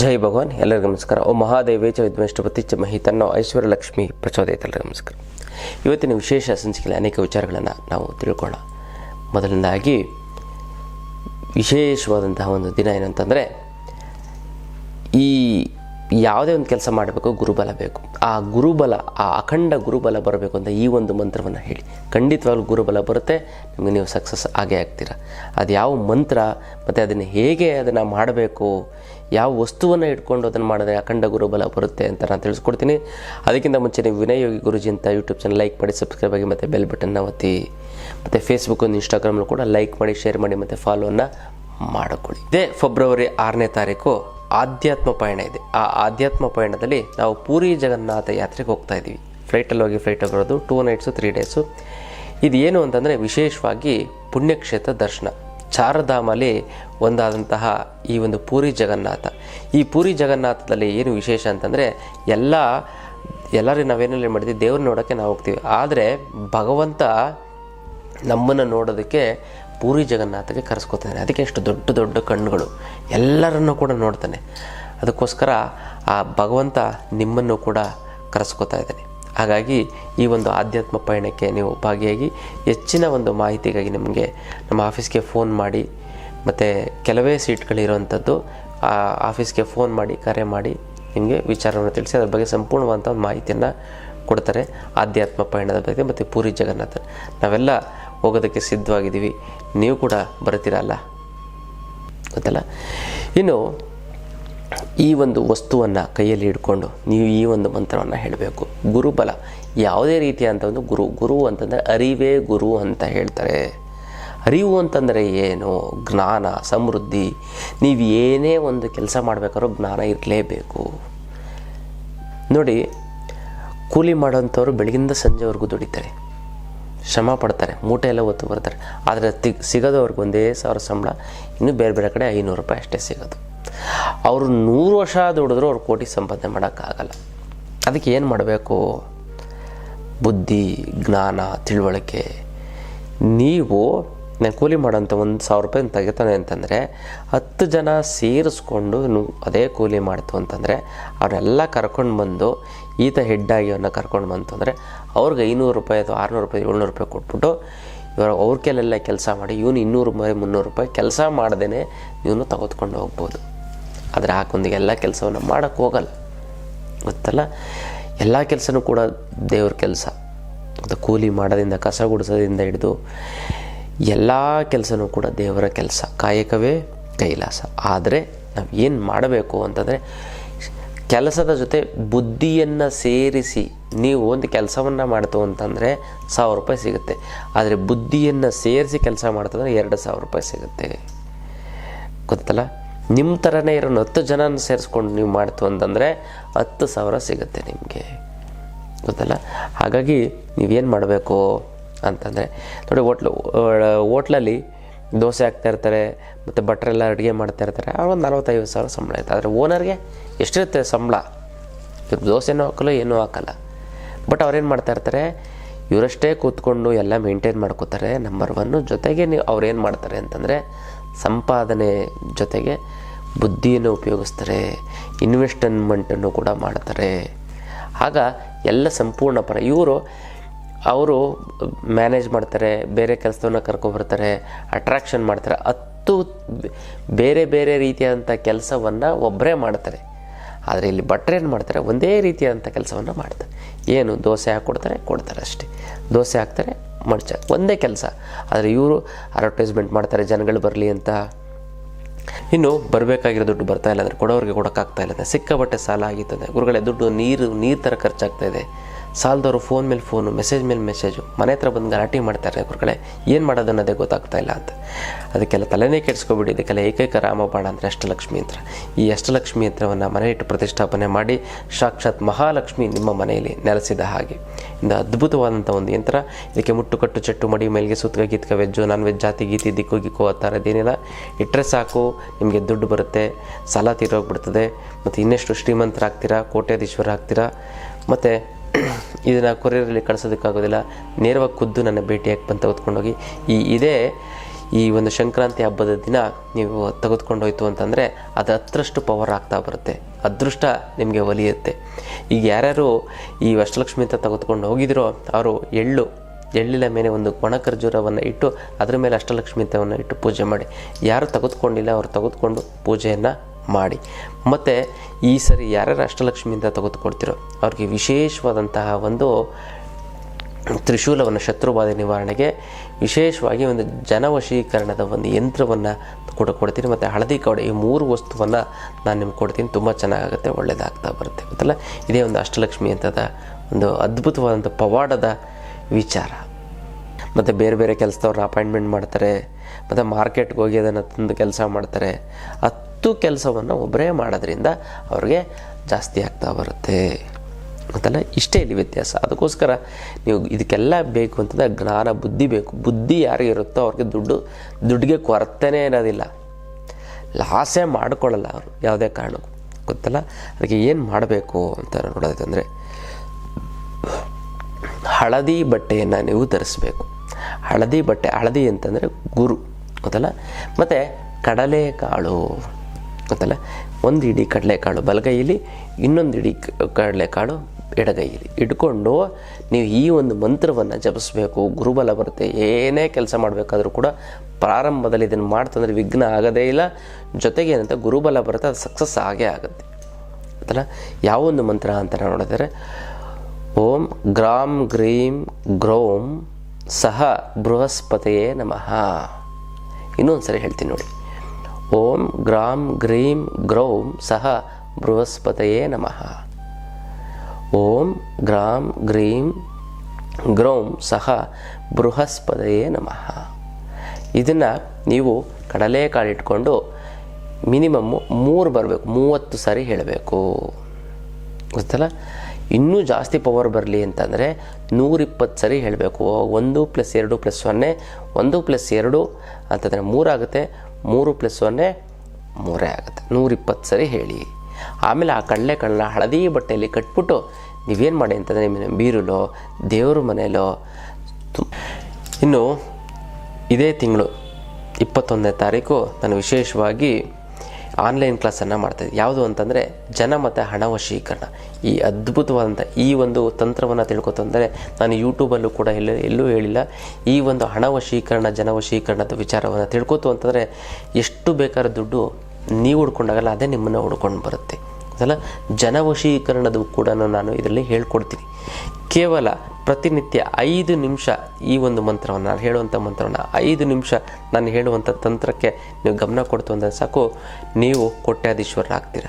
ಜೈ ಭಗವಾನ್. ಎಲ್ಲರಿಗೂ ನಮಸ್ಕಾರ. ಓ ಮಹಾದೇವೇಚ ವಿದ್ಮೇಷ್ಟಪತಿ ಚ ಮಹಿ ತನ್ನ ಐಶ್ವರ್ಯ ಲಕ್ಷ್ಮಿ ಎಲ್ಲರಿಗೂ ನಮಸ್ಕಾರ. ಇವತ್ತಿನ ವಿಶೇಷ ಸಂಚಿಕೆಯಲ್ಲಿ ಅನೇಕ ವಿಚಾರಗಳನ್ನು ನಾವು ತಿಳ್ಕೊಳ್ಳೋಣ. ಮೊದಲನೇದಾಗಿ, ವಿಶೇಷವಾದಂತಹ ಒಂದು ದಿನ ಏನಂತಂದರೆ, ಈ ಯಾವುದೇ ಒಂದು ಕೆಲಸ ಮಾಡಬೇಕು, ಗುರುಬಲ ಬೇಕು. ಆ ಗುರುಬಲ, ಆ ಅಖಂಡ ಗುರುಬಲ ಬರಬೇಕು ಅಂತ ಈ ಒಂದು ಮಂತ್ರವನ್ನು ಹೇಳಿ. ಖಂಡಿತವಾಗ್ಲೂ ಗುರುಬಲ ಬರುತ್ತೆ. ನಿಮಗೆ ನೀವು ಸಕ್ಸಸ್ ಆಗೇ ಆಗ್ತೀರ. ಅದು ಯಾವ ಮಂತ್ರ, ಮತ್ತು ಅದನ್ನು ಹೇಗೆ ಅದನ್ನು ಮಾಡಬೇಕು ಯಾವ ವಸ್ತುವನ್ನು ಇಟ್ಕೊಂಡು ಅದನ್ನು ಮಾಡಿದ್ರೆ ಅಖಂಡ ಗುರುಬಲ ಬರುತ್ತೆ ಅಂತ ನಾನು ತಿಳಿಸ್ಕೊಡ್ತೀನಿ. ಅದಕ್ಕಿಂತ ಮುಂಚೆ ನೀವು ವಿನಯೋಗಿ ಯೋಗಿ ಗುರುಜಿ ಅಂತ ಯೂಟ್ಯೂಬ್ ಚಾನಲ್ ಲೈಕ್ ಮಾಡಿ ಸಬ್ಸ್ಕ್ರೈಬ್ ಆಗಿ ಮತ್ತು ಬೆಲ್ ಬಟನ್ನ ಒತ್ತಿ. ಮತ್ತು ಫೇಸ್ಬುಕ್ ಒಂದು ಕೂಡ ಲೈಕ್ ಮಾಡಿ ಶೇರ್ ಮಾಡಿ ಮತ್ತು ಫಾಲೋವನ್ನು ಮಾಡಿಕೊಳ್ಳಿ. ಇದೇ ಫೆಬ್ರವರಿ ಆರನೇ ತಾರೀಕು ಆಧ್ಯಾತ್ಮ ಪಯಣ ಇದೆ. ಆ ಆಧ್ಯಾತ್ಮ ಪಯಣದಲ್ಲಿ ನಾವು ಪೂರಿ ಜಗನ್ನಾಥ ಯಾತ್ರೆಗೆ ಹೋಗ್ತಾ ಇದ್ದೀವಿ. ಫ್ಲೈಟಲ್ಲಿ ಹೋಗಿ ಫ್ಲೈಟ್ ಬರೋದು ಟೂ ನೈಟ್ಸು ತ್ರೀ ಡೇಸು ಇದು ಏನು ಅಂತಂದರೆ ವಿಶೇಷವಾಗಿ ಪುಣ್ಯಕ್ಷೇತ್ರ ದರ್ಶನ. ಚಾರಧಾಮಲ್ಲಿ ಒಂದಾದಂತಹ ಈ ಒಂದು ಪೂರಿ ಜಗನ್ನಾಥ. ಈ ಪೂರಿ ಜಗನ್ನಾಥದಲ್ಲಿ ಏನು ವಿಶೇಷ ಅಂತಂದರೆ ಎಲ್ಲ ಎಲ್ಲರೂ ನಾವೇನಲ್ಲಿ ಮಾಡ್ತೀವಿ ದೇವ್ರನ್ನ ನೋಡೋಕ್ಕೆ ನಾವು ಹೋಗ್ತೀವಿ. ಆದರೆ ಭಗವಂತ ನಮ್ಮನ್ನು ನೋಡೋದಕ್ಕೆ ಪೂರಿ ಜಗನ್ನಾಥಗೆ ಕರೆಸ್ಕೊತಾನೆ. ಅದಕ್ಕೆ ಎಷ್ಟು ದೊಡ್ಡ ದೊಡ್ಡ ಕಣ್ಣುಗಳು. ಎಲ್ಲರನ್ನೂ ಕೂಡ ನೋಡ್ತಾನೆ. ಅದಕ್ಕೋಸ್ಕರ ಆ ಭಗವಂತ ನಿಮ್ಮನ್ನು ಕೂಡ ಕರೆಸ್ಕೊತಾ ಇದ್ದಾನೆ. ಹಾಗಾಗಿ ಈ ಒಂದು ಆಧ್ಯಾತ್ಮ ಪಯಣಕ್ಕೆ ನೀವು ಭಾಗಿಯಾಗಿ ಹೆಚ್ಚಿನ ಒಂದು ಮಾಹಿತಿಗಾಗಿ ನಿಮಗೆ ನಮ್ಮ ಆಫೀಸ್ಗೆ ಫೋನ್ ಮಾಡಿ, ಮತ್ತು ಕೆಲವೇ ಸೀಟ್ಗಳಿರುವಂಥದ್ದು, ಆ ಆಫೀಸ್ಗೆ ಫೋನ್ ಮಾಡಿ, ಕರೆ ಮಾಡಿ ನಿಮಗೆ ವಿಚಾರವನ್ನು ತಿಳಿಸಿ, ಅದ್ರ ಬಗ್ಗೆ ಸಂಪೂರ್ಣವಾದಂಥ ಒಂದು ಮಾಹಿತಿಯನ್ನು ಕೊಡ್ತಾರೆ ಆಧ್ಯಾತ್ಮ ಪಯಣದ ಬಗ್ಗೆ, ಮತ್ತು ಪೂರಿ ಜಗನ್ನಾಥ. ನಾವೆಲ್ಲ ಹೋಗೋದಕ್ಕೆ ಸಿದ್ಧವಾಗಿದ್ದೀವಿ. ನೀವು ಕೂಡ ಬರ್ತೀರಲ್ಲ? ಗೊತ್ತಲ್ಲ? ಇನ್ನು ಈ ಒಂದು ವಸ್ತುವನ್ನು ಕೈಯಲ್ಲಿ ಹಿಡ್ಕೊಂಡು ನೀವು ಈ ಒಂದು ಮಂತ್ರವನ್ನು ಹೇಳಬೇಕು. ಗುರುಬಲ. ಯಾವುದೇ ರೀತಿಯಾದಂಥ ಒಂದು ಗುರು ಗುರು ಅಂತಂದರೆ ಅರಿವೇ ಗುರು ಅಂತ ಹೇಳ್ತಾರೆ. ಅರಿವು ಅಂತಂದರೆ ಏನು? ಜ್ಞಾನ, ಸಮೃದ್ಧಿ. ನೀವು ಏನೇ ಒಂದು ಕೆಲಸ ಮಾಡಬೇಕಾದ್ರೂ ಜ್ಞಾನ ಇರಲೇಬೇಕು. ನೋಡಿ, ಕೂಲಿ ಮಾಡೋಂಥವ್ರು ಬೆಳಗಿಂದ ಸಂಜೆವರೆಗೂ ದುಡಿತಾರೆ. ಶ್ರಮ ಪಡ್ತಾರೆ, ಮೂಟೆ ಎಲ್ಲ ಹೊತ್ತು ಬರ್ತಾರೆ. ಆದರೆ ತಿ, ಸಿಗೋದವ್ರಿಗೆ ಒಂದೇ ಸಾವಿರ ಸಂಬಳ, ಇನ್ನೂ ಬೇರೆ ಬೇರೆ ಕಡೆ ಐನೂರು ರೂಪಾಯಿ ಅಷ್ಟೇ ಸಿಗೋದು. ಅವರು ನೂರು ವರ್ಷ ದುಡಿದ್ರು ಅವ್ರು ಕೋಟಿ ಸಂಪಾದನೆ ಮಾಡೋಕ್ಕಾಗಲ್ಲ. ಅದಕ್ಕೆ ಏನು ಮಾಡಬೇಕು? ಬುದ್ಧಿ, ಜ್ಞಾನ, ತಿಳುವಳಿಕೆ. ನೀವು ನಾನು ಕೂಲಿ ಮಾಡೋಂಥ ಒಂದು ಸಾವಿರ ರೂಪಾಯಿ ತೆಗಿತಾನೆ ಅಂತಂದರೆ ಹತ್ತು ಜನ ಸೇರಿಸ್ಕೊಂಡು ಅದೇ ಕೂಲಿ ಮಾಡ್ತು ಅಂತಂದರೆ ಅವರೆಲ್ಲ ಕರ್ಕೊಂಡು ಬಂದು ಈತ ಹೆಡ್ಡಾಗಿ ಅವನ್ನ ಕರ್ಕೊಂಡು ಬಂತು ಅಂದರೆ ಅವ್ರಿಗೆ ಐನೂರು ರೂಪಾಯಿ ಅಥವಾ ಆರುನೂರು ರೂಪಾಯಿ, ಏಳ್ನೂರು ರೂಪಾಯಿ ಕೊಟ್ಬಿಟ್ಟು ಇವಾಗ ಅವ್ರ ಕೈಲೆಲ್ಲ ಕೆಲಸ ಮಾಡಿ, ಇವನು ಇನ್ನೂರು ಮುನ್ನೂರು ರೂಪಾಯಿ ಕೆಲಸ ಮಾಡ್ದೇ ಇವನು ತೆಗೆದುಕೊಂಡು ಹೋಗ್ಬೋದು. ಆದರೆ ಹಾಕೊಂದಿಗೆ ಎಲ್ಲ ಕೆಲಸವನ್ನು ಮಾಡೋಕ್ಕೆ ಹೋಗಲ್ಲ. ಗೊತ್ತಲ್ಲ? ಎಲ್ಲ ಕೆಲಸನೂ ಕೂಡ ದೇವ್ರ ಕೆಲಸ. ಅದು ಕೂಲಿ ಮಾಡೋದ್ರಿಂದ, ಕಸ ಗುಡಿಸೋದ್ರಿಂದ ಹಿಡಿದು ಎಲ್ಲ ಕೆಲಸನೂ ಕೂಡ ದೇವರ ಕೆಲಸ. ಕಾಯಕವೇ ಕೈಲಾಸ. ಆದರೆ ನಾವು ಏನು ಮಾಡಬೇಕು ಅಂತಂದರೆ ಕೆಲಸದ ಜೊತೆ ಬುದ್ಧಿಯನ್ನು ಸೇರಿಸಿ ನೀವು ಒಂದು ಕೆಲಸವನ್ನು ಮಾಡ್ತು ಅಂತಂದರೆ ಸಾವಿರ ರೂಪಾಯಿ ಸಿಗುತ್ತೆ. ಆದರೆ ಬುದ್ಧಿಯನ್ನು ಸೇರಿಸಿ ಕೆಲಸ ಮಾಡ್ತಂದ್ರೆ ಎರಡು ಸಾವಿರ ರೂಪಾಯಿ ಸಿಗುತ್ತೆ. ಗೊತ್ತಲ್ಲ? ನಿಮ್ಮ ಥರನೇ ಇರೋ ಹತ್ತು ಜನನ ಸೇರಿಸ್ಕೊಂಡು ನೀವು ಮಾಡ್ತು ಅಂತಂದರೆ ಹತ್ತು ಸಾವಿರ ಸಿಗುತ್ತೆ ನಿಮಗೆ. ಗೊತ್ತಲ್ಲ? ಹಾಗಾಗಿ ನೀವೇನು ಮಾಡಬೇಕು ಅಂತಂದರೆ, ನೋಡಿ ಹೋಟ್ಲು ಹೋಟ್ಲಲ್ಲಿ ದೋಸೆ ಹಾಕ್ತಾ ಇರ್ತಾರೆ, ಮತ್ತು ಭಟ್ರೆಲ್ಲ ಅಡುಗೆ ಮಾಡ್ತಾ ಇರ್ತಾರೆ ಅವ್ರು ಒಂದು ನಲ್ವತ್ತೈವತ್ತು ಸಾವಿರ ಸಂಬಳ ಇರುತ್ತೆ. ಆದರೆ ಓನರ್ಗೆ ಎಷ್ಟಿರುತ್ತೆ ಸಂಬಳ? ಇವ್ರು ದೋಸೆನೂ ಹಾಕಲ್ಲ, ಏನೂ ಹಾಕಲ್ಲ. ಬಟ್ ಅವ್ರೇನು ಮಾಡ್ತಾ ಇರ್ತಾರೆ, ಇವರಷ್ಟೇ ಕೂತ್ಕೊಂಡು ಎಲ್ಲ ಮೇಂಟೈನ್ ಮಾಡ್ಕೋತಾರೆ. ನಂಬರ್ ಒನ್ನು ಜೊತೆಗೆ ನೀವು ಅವ್ರೇನು ಮಾಡ್ತಾರೆ ಅಂತಂದರೆ ಸಂಪಾದನೆ ಜೊತೆಗೆ ಬುದ್ಧಿಯನ್ನು ಉಪಯೋಗಿಸ್ತಾರೆ ಇನ್ವೆಸ್ಟ್ಮೆಂಟನ್ನು ಕೂಡ ಮಾಡ್ತಾರೆ. ಆಗ ಎಲ್ಲ ಸಂಪೂರ್ಣ ಪರ, ಇವರು, ಅವರು ಮ್ಯಾನೇಜ್ ಮಾಡ್ತಾರೆ, ಬೇರೆ ಕೆಲಸವನ್ನು ಕರ್ಕೊಬರ್ತಾರೆ ಅಟ್ರಾಕ್ಷನ್ ಮಾಡ್ತಾರೆ, ಹತ್ತು ಬೇರೆ ಬೇರೆ ರೀತಿಯಾದಂಥ ಕೆಲಸವನ್ನು ಒಬ್ಬರೇ ಮಾಡ್ತಾರೆ. ಆದರೆ ಇಲ್ಲಿ ಭಟ್ರು ಏನು ಮಾಡ್ತಾರೆ, ಒಂದೇ ರೀತಿಯಾದಂಥ ಕೆಲಸವನ್ನು ಮಾಡ್ತಾರೆ. ಏನು, ದೋಸೆ ಹಾಕ್ಕೊಡ್ತಾರೆ, ಕೊಡ್ತಾರೆ ಅಷ್ಟೇ. ದೋಸೆ ಹಾಕ್ತಾರೆ ಮಡ್ಚ ಒಂದೇ ಕೆಲಸ. ಆದರೆ ಇವರು ಅಡ್ವರ್ಟೈಸ್ಮೆಂಟ್ ಮಾಡ್ತಾರೆ, ಜನಗಳು ಬರಲಿ ಅಂತ. ಇನ್ನು ಬರಬೇಕಾಗಿರೋ ದುಡ್ಡು ಬರ್ತಾ ಇಲ್ಲ ಅಂದರೆ ಕೊಡೋರಿಗೆ ಕೊಡೋಕ್ಕಾಗ್ತಾ ಇಲ್ಲ ಸಿಕ್ಕಾಬಟ್ಟೆ ಸಾಲ ಆಗಿತ್ತದೆ ಗುರುಗಳೇ, ದುಡ್ಡು ನೀರು ನೀರು ಥರ ಖರ್ಚಾಗ್ತಾ ಇದೆ. ಸಾಲದವರು ಫೋನ್ ಮೇಲೆ ಫೋನು ಮೆಸೇಜ್ ಮೇಲೆ ಮೆಸೇಜು ಮನೆ ಹತ್ರ ಬಂದು ಗಲಾಟೆ ಮಾಡ್ತಾರೆ ಗುರುಗಳೇ, ಏನು ಮಾಡೋದು ಅನ್ನೋದೇ ಗೊತ್ತಾಗ್ತಾ ಇಲ್ಲ ಅಂತ. ಅದಕ್ಕೆಲ್ಲ ತಲೆನೇ ಕೆಡಿಸ್ಕೊಬಿಡಿ, ಇದಕ್ಕೆಲ್ಲ ಏಕೈಕ ರಾಮಬಾಣ ಅಂದರೆ ಅಷ್ಟಲಕ್ಷ್ಮಿ ಯಂತ್ರ ಈ ಅಷ್ಟಲಕ್ಷ್ಮಿ ಯಂತ್ರವನ್ನು ಮನೆ ಇಟ್ಟು ಪ್ರತಿಷ್ಠಾಪನೆ ಮಾಡಿ, ಸಾಕ್ಷಾತ್ ಮಹಾಲಕ್ಷ್ಮಿ ನಿಮ್ಮ ಮನೆಯಲ್ಲಿ ನೆಲೆಸಿದ ಹಾಗೆ. ಇಂದ ಅದ್ಭುತವಾದಂಥ ಒಂದು ಯಂತ್ರ. ಇದಕ್ಕೆ ಮುಟ್ಟುಕಟ್ಟು ಚಟ್ಟು ಮಡಿ, ಮೇಲ್ಗೆ ಸುತ್ತಗ ಗೀತ್ಕ, ವೆಜ್ಜು ನಾನ್ ವೆಜ್ ಜಾತಿ, ಗೀತಿ, ದಿಕ್ಕು, ಗಿಕ್ಕು ಆ ಥರದ್ದೇನಿಲ್ಲ ಇಟ್ಟರೆ ಸಾಕು, ನಿಮಗೆ ದುಡ್ಡು ಬರುತ್ತೆ, ಸಾಲ ತೀರೋಗ್ಬಿಡ್ತದೆ. ಮತ್ತು ಇನ್ನೆಷ್ಟು ಶ್ರೀಮಂತರಾಗ್ತೀರಾ, ಕೋಟ್ಯಾಧೀಶ್ವರ ಆಗ್ತೀರಾ, ಮತ್ತು ಇದನ್ನು ಕೊರಿಯರಲ್ಲಿ ಕಳಿಸೋದಕ್ಕಾಗೋದಿಲ್ಲ. ನೇರವಾಗಿ ಖುದ್ದು ನನ್ನ ಭೇಟಿಯಾಗಿ ಬಂದು ತೆಗೆದುಕೊಂಡೋಗಿ. ಈ ಇದೇ ಈ ಒಂದು ಸಂಕ್ರಾಂತಿ ಹಬ್ಬದ ದಿನ ನೀವು ತೆಗೆದುಕೊಂಡು ಹೋಯ್ತು ಅಂತಂದರೆ ಅದು ಹತ್ತರಷ್ಟು ಪವರ್ ಆಗ್ತಾ ಬರುತ್ತೆ. ಅದೃಷ್ಟ ನಿಮಗೆ ಒಲಿಯುತ್ತೆ. ಈಗ ಯಾರ್ಯಾರು ಈ ಅಷ್ಟಲಕ್ಷ್ಮಿ ಅಂತ ತೆಗೆದುಕೊಂಡು ಹೋಗಿದ್ರೋ ಅವರು ಎಳ್ಳು, ಎಳ್ಳಿನ ಮೇಲೆ ಒಂದು ಒಣ ಖರ್ಜೂರವನ್ನು ಇಟ್ಟು ಅದರ ಮೇಲೆ ಅಷ್ಟಲಕ್ಷ್ಮಿ ಅಂತವನ್ನು ಇಟ್ಟು ಪೂಜೆ ಮಾಡಿ. ಯಾರು ತೆಗೆದುಕೊಂಡಿಲ್ಲ, ಅವರು ತೆಗೆದುಕೊಂಡು ಪೂಜೆಯನ್ನು ಮಾಡಿ. ಮತ್ತು ಈ ಸರಿ ಯಾರ್ಯಾರು ಅಷ್ಟಲಕ್ಷ್ಮಿಯಿಂದ ತೆಗೆದುಕೊಡ್ತಿರೋ ಅವ್ರಿಗೆ ವಿಶೇಷವಾದಂತಹ ಒಂದು ತ್ರಿಶೂಲವನ್ನು ಶತ್ರುಬಾಧೆ ನಿವಾರಣೆಗೆ ವಿಶೇಷವಾಗಿ ಒಂದು ಜನವಶೀಕರಣದ ಒಂದು ಯಂತ್ರವನ್ನು ಕೂಡ ಕೊಡ್ತೀನಿ. ಮತ್ತು ಹಳದಿ ಕವಡೆ ಈ ಮೂರು ವಸ್ತುವನ್ನು ನಾನು ನಿಮ್ಗೆ ಕೊಡ್ತೀನಿ. ತುಂಬ ಚೆನ್ನಾಗಾಗುತ್ತೆ ಒಳ್ಳೆಯದಾಗ್ತಾ ಬರುತ್ತೆ ಗೊತ್ತಲ್ಲ? ಇದೇ ಒಂದು ಅಷ್ಟಲಕ್ಷ್ಮಿ ಅಂತದ ಒಂದು ಅದ್ಭುತವಾದಂಥ ಪವಾಡದ ವಿಚಾರ. ಮತ್ತು ಬೇರೆ ಬೇರೆ ಕೆಲಸದವ್ರನ್ನ ಅಪಾಯಿಂಟ್ಮೆಂಟ್ ಮಾಡ್ತಾರೆ. ಮತ್ತು ಮಾರ್ಕೆಟ್ಗೆ ಹೋಗಿ ಅದನ್ನು ತಂದು ಕೆಲಸ ಮಾಡ್ತಾರೆ. ಹತ್ತು ಕೆಲಸವನ್ನು ಒಬ್ಬರೇ ಮಾಡೋದ್ರಿಂದ ಅವ್ರಿಗೆ ಜಾಸ್ತಿ ಆಗ್ತಾ ಬರುತ್ತೆ. ಗೊತ್ತಲ್ಲ ಇಷ್ಟೇ ಇಲ್ಲಿ ವ್ಯತ್ಯಾಸ. ಅದಕ್ಕೋಸ್ಕರ ನೀವು ಇದಕ್ಕೆಲ್ಲ ಬೇಕು ಅಂತಂದರೆ ಜ್ಞಾನ, ಬುದ್ಧಿ ಬೇಕು. ಬುದ್ಧಿ ಯಾರಿಗೆ ಇರುತ್ತೋ ಅವ್ರಿಗೆ ದುಡ್ಡು, ದುಡ್ಡಿಗೆ ಕೊರತೆನೇ ಇರೋದಿಲ್ಲ. ಲಾಸೇ ಮಾಡ್ಕೊಳ್ಳಲ್ಲ ಅವರು, ಯಾವುದೇ ಕಾರಣಕ್ಕೂ. ಗೊತ್ತಲ್ಲ? ಅದಕ್ಕೆ ಏನು ಮಾಡಬೇಕು ಅಂತ ನೋಡೋದಂದರೆ ಹಳದಿ ಬಟ್ಟೆಯನ್ನು ನೀವು ಧರಿಸಬೇಕು. ಹಳದಿ ಬಟ್ಟೆ, ಹಳದಿ ಅಂತಂದರೆ ಗುರು. ಗೊತ್ತಲ್ಲ? ಮತ್ತು ಕಡಲೆಕಾಳು. ಗೊತ್ತಲ್ಲ? ಒಂದು ಇಡೀ ಕಡಲೆಕಾಳು ಬಲಗೈಯಲ್ಲಿ ಇನ್ನೊಂದು ಇಡೀ ಕಡಲೆಕಾಳು ಎಡಗೈಯಲ್ಲಿ ಇಟ್ಕೊಂಡು ನೀವು ಈ ಒಂದು ಮಂತ್ರವನ್ನು ಜಪಿಸ್ಬೇಕು, ಗುರುಬಲ ಬರುತ್ತೆ, ಏನೇ ಕೆಲಸ ಮಾಡಬೇಕಾದ್ರೂ ಕೂಡ ಪ್ರಾರಂಭದಲ್ಲಿ ಇದನ್ನು ಮಾಡ್ತಂದ್ರೆ ವಿಘ್ನ ಆಗೋದೇ ಇಲ್ಲ. ಜೊತೆಗೆ ಏನಂತ, ಗುರುಬಲ ಬರುತ್ತೆ, ಅದು ಸಕ್ಸಸ್ ಆಗೇ ಆಗುತ್ತೆ. ಗೊತ್ತಲ್ಲ? ಯಾವ ಒಂದು ಮಂತ್ರ ಅಂತ ನೋಡಿದರೆ, ಓಂ ಗ್ರಾಂ ಗ್ರೀಂ ಗ್ರೋಂ ಸಹ ಬೃಹಸ್ಪತಿಯೇ ನಮಃ. ಇನ್ನೊಂದು ಸರಿ ಹೇಳ್ತೀನಿ ನೋಡಿ. ಓಂ ಗ್ರಾಂ ಗ್ರೀಂ ಗ್ರೌಂ ಸಹ ಬೃಹಸ್ಪತಯೇ ನಮಃ. ಓಂ ಗ್ರಾಂ ಗ್ರೀಂ ಗ್ರೌಂ ಸಹ ಬೃಹಸ್ಪತಯೇ ನಮಃ. ಇದನ್ನು ನೀವು ಕಡಲೆಕಾಳು ಇಟ್ಕೊಂಡು ಮಿನಿಮಮ್ಮು ಮೂರು ಬರಬೇಕು, ಮೂವತ್ತು ಸಾರಿ ಹೇಳಬೇಕು. ಗೊತ್ತಲ್ಲ? ಇನ್ನೂ ಜಾಸ್ತಿ ಪವರ್ ಬರಲಿ ಅಂತಂದರೆ ನೂರಿಪ್ಪತ್ತು ಸರಿ ಹೇಳಬೇಕು. ಒಂದು ಪ್ಲಸ್ ಎರಡು ಪ್ಲಸ್ ಸೊನ್ನೆ, ಒಂದು ಪ್ಲಸ್ ಎರಡು ಅಂತಂದರೆ ಮೂರಾಗುತ್ತೆ ಮೂರು ಪ್ಲಸ್ ಸೊನ್ನೆ ಮೂರೇ ಆಗುತ್ತೆ. ನೂರಿಪ್ಪತ್ತು ಸರಿ ಹೇಳಿ. ಆಮೇಲೆ ಆ ಕಡಲೆಕಾಳನ್ನ ಹಳದಿ ಬಟ್ಟೆಯಲ್ಲಿ ಕಟ್ಬಿಟ್ಟು ನೀವೇನು ಮಾಡಿ ಅಂತಂದರೆ ನಿಮ್ಮ ಬೀರುಲೋ, ದೇವ್ರ ಮನೆಯಲ್ಲೋ ಇನ್ನು ಇದೇ ತಿಂಗಳು, ಇಪ್ಪತ್ತೊಂದನೇ ತಾರೀಕು ನಾನು ವಿಶೇಷವಾಗಿ ಆನ್ಲೈನ್ ಕ್ಲಾಸನ್ನು ಮಾಡ್ತಾಯಿದ್ದೆ ಯಾವುದು ಅಂತಂದರೆ ಜನ ಮತ್ತು ಹಣ ವಶೀಕರಣ. ಈ ಅದ್ಭುತವಾದಂಥ ಈ ಒಂದು ತಂತ್ರವನ್ನು ತಿಳ್ಕೊತಂದರೆ ನಾನು ಯೂಟ್ಯೂಬಲ್ಲೂ ಕೂಡ ಎಲ್ಲೂ ಎಲ್ಲೂ ಹೇಳಿಲ್ಲ. ಈ ಒಂದು ಹಣ ವಶೀಕರಣ, ಜನ ವಶೀಕರಣದ ವಿಚಾರವನ್ನು ತಿಳ್ಕೊತು ಅಂತಂದರೆ ಎಷ್ಟು ಬೇಕಾದ ದುಡ್ಡು ನೀವು ಹುಡ್ಕೊಂಡಾಗಲ್ಲ, ಅದೇ ನಿಮ್ಮನ್ನು ಹುಡ್ಕೊಂಡು ಬರುತ್ತೆ. ಅದಲ್ಲ? ಜನವಶೀಕರಣದ ಕೂಡ ನಾನು ಇದರಲ್ಲಿ ಹೇಳ್ಕೊಡ್ತೀನಿ. ಕೇವಲ ಪ್ರತಿನಿತ್ಯ ಐದು ನಿಮಿಷ ಈ ಒಂದು ಮಂತ್ರವನ್ನು, ನಾನು ಹೇಳುವಂಥ ಮಂತ್ರವನ್ನು ಐದು ನಿಮಿಷ ನಾನು ಹೇಳುವಂಥ ತಂತ್ರಕ್ಕೆ ನೀವು ಗಮನ ಕೊಡ್ತು ಅಂದರೆ ಸಾಕು, ನೀವು ಕೋಟ್ಯಾಧೀಶ್ವರರಾಗ್ತೀರ.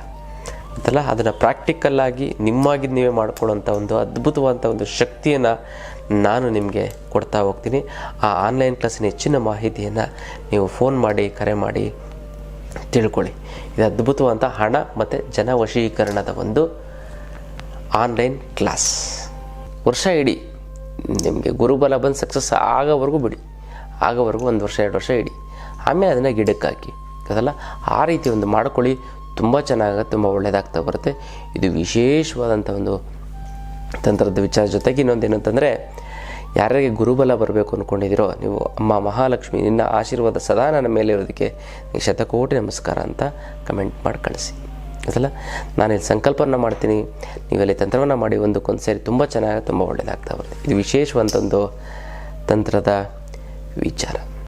ಅಂತಲ್ಲ ಅದನ್ನು ಪ್ರಾಕ್ಟಿಕಲ್ಲಾಗಿ ನಿಮ್ಮಾಗಿ ನೀವೇ ಮಾಡ್ಕೊಳ್ಳೋಂಥ ಒಂದು ಅದ್ಭುತವಾದಂಥ ಒಂದು ಶಕ್ತಿಯನ್ನು ನಾನು ನಿಮಗೆ ಕೊಡ್ತಾ ಹೋಗ್ತೀನಿ. ಆ ಆನ್ಲೈನ್ ಕ್ಲಾಸಿನ ಹೆಚ್ಚಿನ ಮಾಹಿತಿಯನ್ನು ನೀವು ಫೋನ್ ಮಾಡಿ, ಕರೆ ಮಾಡಿ ತಿಳ್ಕೊಳ್ಳಿ. ಇದು ಅದ್ಭುತವಾದಂಥ ಹಣ ಮತ್ತು ಜನವಶೀಕರಣದ ಒಂದು ಆನ್ಲೈನ್ ಕ್ಲಾಸ್ ವರ್ಷ ಇಡಿ ನಿಮಗೆ ಗುರುಬಲ ಬಂದು ಸಕ್ಸಸ್ ಆಗೋವರೆಗೂ ಬಿಡಿ. ಆಗೋವರೆಗೂ ಒಂದು ವರ್ಷ, ಎರಡು ವರ್ಷ ಇಡಿ. ಆಮೇಲೆ ಅದನ್ನು ಗಿಡಕ್ಕೆ ಹಾಕಿ. ಅದಲ್ಲ ಆ ರೀತಿ ಒಂದು ಮಾಡ್ಕೊಳ್ಳಿ. ತುಂಬ ಚೆನ್ನಾಗುತ್ತೆ, ತುಂಬ ಒಳ್ಳೆಯದಾಗ್ತಾ ಬರುತ್ತೆ. ಇದು ವಿಶೇಷವಾದಂಥ ಒಂದು ತಂತ್ರದ ವಿಚಾರ ಜೊತೆಗೆ ಇನ್ನೊಂದು ಏನಂತಂದರೆ ಯಾರಿಗೆ ಗುರುಬಲ ಬರಬೇಕು ಅಂದ್ಕೊಂಡಿದ್ದೀರೋ ನೀವು ಅಮ್ಮ ಮಹಾಲಕ್ಷ್ಮಿ, ನಿನ್ನ ಆಶೀರ್ವಾದ ಸದಾ ನನ್ನ ಮೇಲೆ ಇರೋದಕ್ಕೆ ಶತಕೋಟಿ ನಮಸ್ಕಾರ ಅಂತ ಕಮೆಂಟ್ ಮಾಡಿ ಕಳಿಸಿ. ಅದಲ್ಲ ಇಲ್ಲಿ ಸಂಕಲ್ಪನ ಮಾಡ್ತೀನಿ. ನೀವಲ್ಲಿ ತಂತ್ರವನ್ನು ಮಾಡಿ ಒಂದಕ್ಕೊಂದು ಸೇರಿ ತುಂಬ ಚೆನ್ನಾಗಿ, ತುಂಬ ಒಳ್ಳೆಯದಾಗ್ತಾ ಬರುತ್ತೆ. ಇದು ವಿಶೇಷವಂತೊಂದು ತಂತ್ರದ ವಿಚಾರ.